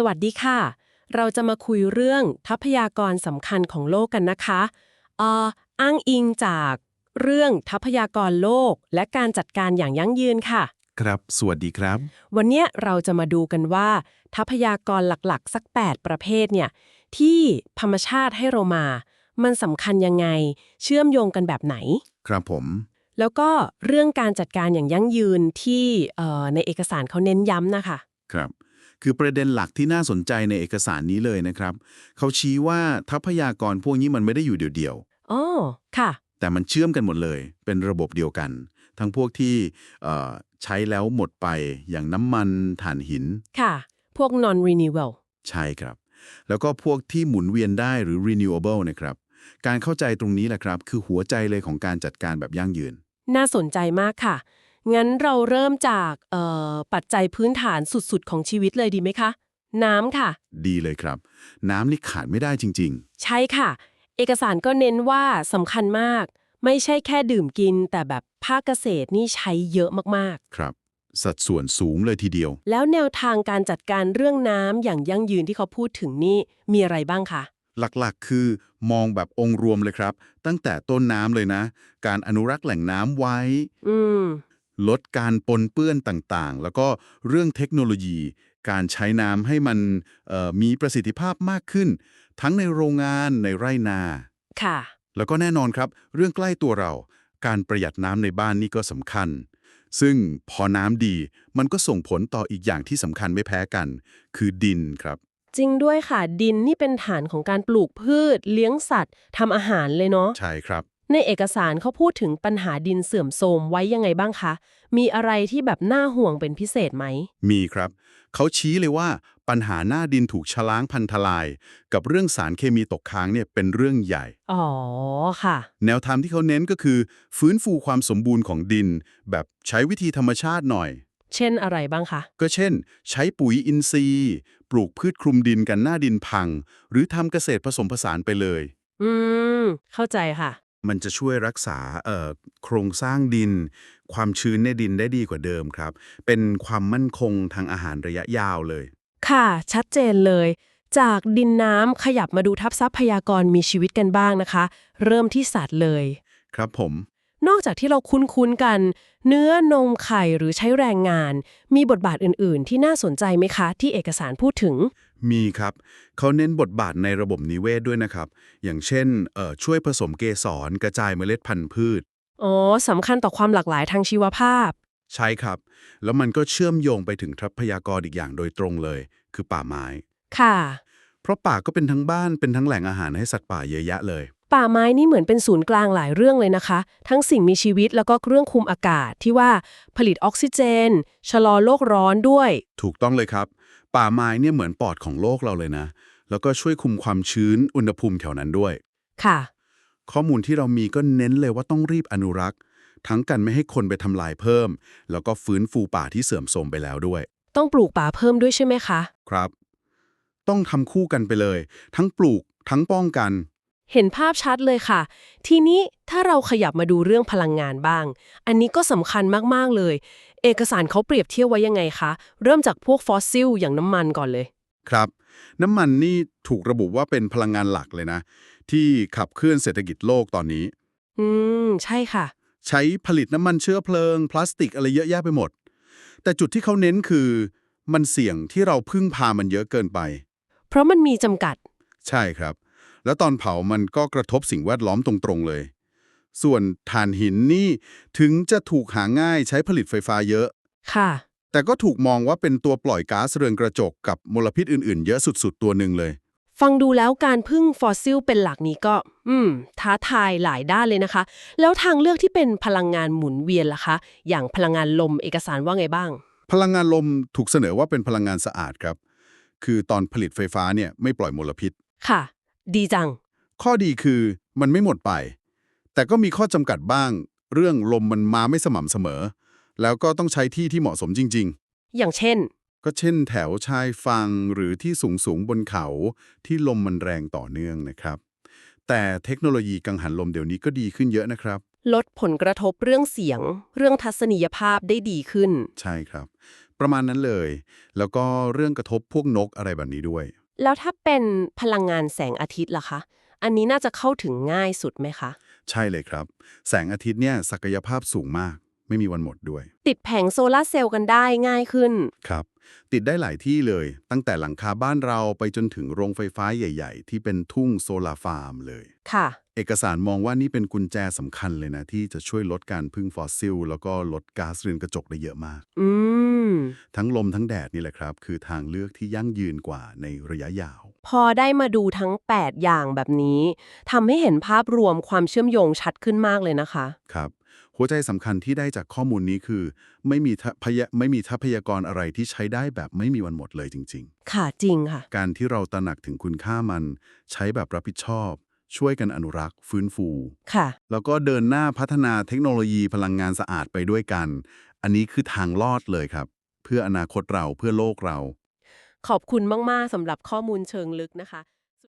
สวัสดีค่ะ เราจะมาคุยเรื่องทรัพยากรสำคัญของโลกกันนะคะเอ่ออ้างอิงจากเรื่องทรัพยากรโลกและการจัดการอย่างยั่งยืนค่ะ ครับ สวัสดีครับ วันเนี้ยเราจะมาดูกันว่า ทรัพยากรหลักๆ สัก 8 ประเภทเนี่ยที่ธรรมชาติให้เรามา มันสำคัญยังไง เชื่อมโยงกันแบบไหน ครับผม แล้วก็เรื่องการจัดการอย่างยั่งยืนที่เอ่อในเอกสารเขาเน้นย้ำนะคะ ครับ คือประเด็นหลักที่น่าสนใจในเอกสารนี้เลยนะครับ เขาชี้ว่าทรัพยากรพวกนี้มันไม่ได้อยู่เดี่ยวอ๋อค่ะๆแต่มันเชื่อมกันหมดเลย เป็นระบบเดียวกัน ทั้งพวกที่เอ่อใช้แล้วหมดไปอย่างน้ำมันถ่านหิน ค่ะ พวก non renewable ใช่ครับ แล้วก็พวกที่หมุนเวียนได้หรือ renewable นะครับ การเข้าใจตรงนี้แหละครับ คือหัวใจเลยของการจัดการแบบยั่งยืน น่าสนใจมากค่ะ งั้นเราเริ่มจากเอ่อปัจจัยพื้นฐานสุดๆ ของชีวิตเลยดีไหมคะ น้ำค่ะ ดีเลยครับ น้ำนี่ขาดไม่ได้จริง ใช่ค่ะ เอกสารก็เน้นว่าสำคัญมาก ไม่ใช่แค่ดื่มกิน แต่แบบภาคเกษตรนี่ใช้เยอะมากๆ ครับ สัดส่วนสูงเลยทีเดียวๆแล้วแนวทางการจัดการเรื่องน้ำอย่างยั่งยืนที่เขาพูดถึงนี่มีอะไรบ้างคะ หลักๆ คือมองแบบองค์รวมเลยครับ ตั้งแต่ต้นน้ำเลยนะ การอนุรักษ์แหล่งน้ำไว้ อืม ลดการปนเปื้อนต่างๆ แล้วก็เรื่องเทคโนโลยี การใช้น้ำให้มันเอ่อมีประสิทธิภาพมากขึ้น ทั้งในโรงงานในไร่นาค่ะ แล้วก็แน่นอนครับ เรื่องใกล้ตัวเรา การประหยัดน้ำในบ้านนี่ก็สำคัญ ซึ่งพอน้ำดีมันก็ส่งผลต่ออีกอย่างที่สำคัญไม่แพ้กัน คือดินครับจริงด้วยค่ะ ดินนี่เป็นฐานของการปลูกพืช เลี้ยงสัตว์ทำอาหารเลยเนาะใช่ครับ ในเอกสารเขาพูดถึงปัญหาดินเสื่อมโทรมไว้ยังไงบ้างคะ มีอะไรที่แบบน่าห่วงเป็นพิเศษไหม มีครับ เขาชี้เลยว่าปัญหาหน้าดินถูกชะล้างพันทลาย กับเรื่องสารเคมีตกค้างเนี่ยเป็นเรื่องใหญ่ อ๋อค่ะ แนวทางที่เขาเน้นก็คือ ฟื้นฟูความสมบูรณ์ของดิน แบบใช้วิธีธรรมชาติหน่อย เช่นอะไรบ้างคะ ก็เช่น ใช้ปุ๋ยอินทรีย์ ปลูกพืชคลุมดินกันหน้าดินพัง หรือทำเกษตรผสมผสานไปเลย อืม เข้าใจค่ะ มันจะช่วยรักษาเอ่อโครงสร้างดิน ความชื้นในดินได้ดีกว่าเดิมครับ เป็นความมั่นคงทางอาหารระยะยาวเลย ค่ะ ชัดเจนเลย จากดินน้ำขยับมาดูทับทรัพยากรมีชีวิตกันบ้างนะคะ เริ่มที่สัตว์เลย ครับผม นอกจากที่เราคุ้นๆกัน เนื้อนมไข่หรือใช้แรงงาน มีบทบาทอื่นๆ ที่น่าสนใจไหมคะ ที่เอกสารพูดถึง มีครับ เขาเน้นบทบาทในระบบนิเวศด้วยนะครับ อย่างเช่นเอ่อช่วยผสมเกสรกระจายเมล็ดพันธุ์พืช อ๋อสำคัญต่อความหลากหลายทางชีวภาพ ใช่ครับ แล้วมันก็เชื่อมโยงไปถึงทรัพยากรอีกอย่างโดยตรงเลย คือป่าไม้ ค่ะ เพราะป่าก็เป็นทั้งบ้านเป็นทั้งแหล่งอาหารให้สัตว์ป่าเยอะแยะเลย ป่าไม้นี่เหมือนเป็นศูนย์กลางหลายเรื่องเลยนะคะ ทั้งสิ่งมีชีวิตแล้วก็เครื่องคุมอากาศที่ว่าผลิตออกซิเจน ชะลอโลกร้อนด้วย ถูกต้องเลยครับ ป่าไม้เนี่ยเหมือนปอดของโลกเราเลยนะ แล้วก็ช่วยคุมความชื้นอุณหภูมิแถวนั้นด้วย ค่ะ ข้อมูลที่เรามีก็เน้นเลยว่าต้องรีบอนุรักษ์ ทั้งกันไม่ให้คนไปทำลายเพิ่ม แล้วก็ฟื้นฟูป่าที่เสื่อมโทรมไปแล้วด้วย ต้องปลูกป่าเพิ่มด้วยใช่ไหมคะ ครับ ต้องทำคู่กันไปเลย ทั้งปลูกทั้งป้องกัน เห็นภาพชัดเลยค่ะ ทีนี้ถ้าเราขยับมาดูเรื่องพลังงานบ้าง อันนี้ก็สำคัญมาก ๆ เลย เอกสารเขาเปรียบเทียบไว้ยังไงคะ เริ่มจากพวกฟอสซิลอย่างน้ำมันก่อนเลย ครับ น้ำมันนี่ถูกระบุว่าเป็นพลังงานหลักเลยนะ ที่ขับเคลื่อนเศรษฐกิจโลกตอนนี้ อืม ใช่ค่ะ ใช้ผลิตน้ำมันเชื้อเพลิง พลาสติกอะไรเยอะแยะไปหมด แต่จุดที่เขาเน้นคือ มันเสี่ยงที่เราพึ่งพามันเยอะเกินไป เพราะมันมีจำกัด ใช่ครับ แล้วตอนเผามันก็กระทบสิ่งแวดล้อมตรงๆเลย ส่วนถ่านหินนี่ถึงจะถูกหาง่ายใช้ผลิตไฟฟ้าเยอะ ค่ะ แต่ก็ถูกมองว่าเป็นตัวปล่อยก๊าซเรือนกระจกกับมลพิษอื่นๆ เยอะสุดๆ ตัวหนึ่งเลย ฟังดูแล้วการพึ่งฟอสซิลเป็นหลักนี้ก็ อืม ท้าทายหลายด้านเลยนะคะ แล้วทางเลือกที่เป็นพลังงานหมุนเวียนล่ะคะ อย่างพลังงานลมเอกสารว่าไงบ้าง พลังงานลมถูกเสนอว่าเป็นพลังงานสะอาดครับ คือตอนผลิตไฟฟ้าเนี่ยไม่ปล่อยมลพิษ ค่ะ ดีจัง ข้อดีคือมันไม่หมดไป แต่ก็มีข้อจำกัดบ้าง เรื่องลมมันมาไม่สม่ำเสมอ แล้วก็ต้องใช้ที่ที่เหมาะสมจริง อย่างเช่น ๆ ก็เช่นแถวชายฝั่งหรือที่สูงสูงๆบนเขาที่ลมมันแรงต่อเนื่องนะครับ แต่เทคโนโลยีกังหันลมเดี๋ยวนี้ก็ดีขึ้นเยอะนะครับ ลดผลกระทบเรื่องเสียง เรื่องทัศนียภาพได้ดีขึ้น ใช่ครับ ประมาณนั้นเลย แล้วก็เรื่องกระทบพวกนกอะไรแบบนี้ด้วย แล้วถ้าเป็นพลังงานแสงอาทิตย์ล่ะคะ อันนี้น่าจะเข้าถึงง่ายสุดไหมคะ ใช่เลยครับ แสงอาทิตย์เนี่ยศักยภาพสูงมาก ไม่มีวันหมดด้วย ติดแผงโซลาร์เซลล์กันได้ง่ายขึ้น ครับ ติดได้หลายที่เลย ตั้งแต่หลังคาบ้านเราไปจนถึงโรงไฟฟ้าใหญ่ ๆ ที่เป็นทุ่งโซลาร์ฟาร์มเลย ค่ะ เอกสารมองว่านี่เป็นกุญแจสำคัญเลยนะ ที่จะช่วยลดการพึ่งฟอสซิล แล้วก็ลดก๊าซเรือนกระจกได้เยอะมาก อืม ทั้งลมทั้งแดดนี่แหละครับ คือทางเลือกที่ยั่งยืนกว่าในระยะยาว พอได้มาดูทั้ง 8 อย่างแบบนี้ทำให้เห็นภาพรวมความเชื่อมโยงชัดขึ้นมากเลยนะคะ ครับ หัวใจสำคัญที่ได้จากข้อมูลนี้คือ ไม่มีทะพยไม่มีทรัพยากรอะไรที่ใช้ได้แบบไม่มีวันหมดเลยจริงค่ะจริงค่ะๆการที่เราตระหนักถึงคุณค่ามัน ใช้แบบรับผิดชอบช่วยกันอนุรักษ์ ฟื้นฟู ค่ะ แล้วก็เดินหน้าพัฒนาเทคโนโลยีพลังงานสะอาดไปด้วยกัน อันนี้คือทางลอดเลยครับเพื่ออนาคตเราเพื่อโลกเรา ขอบคุณมาก ๆสำหรับข้อมูลเชิงลึกนะคะ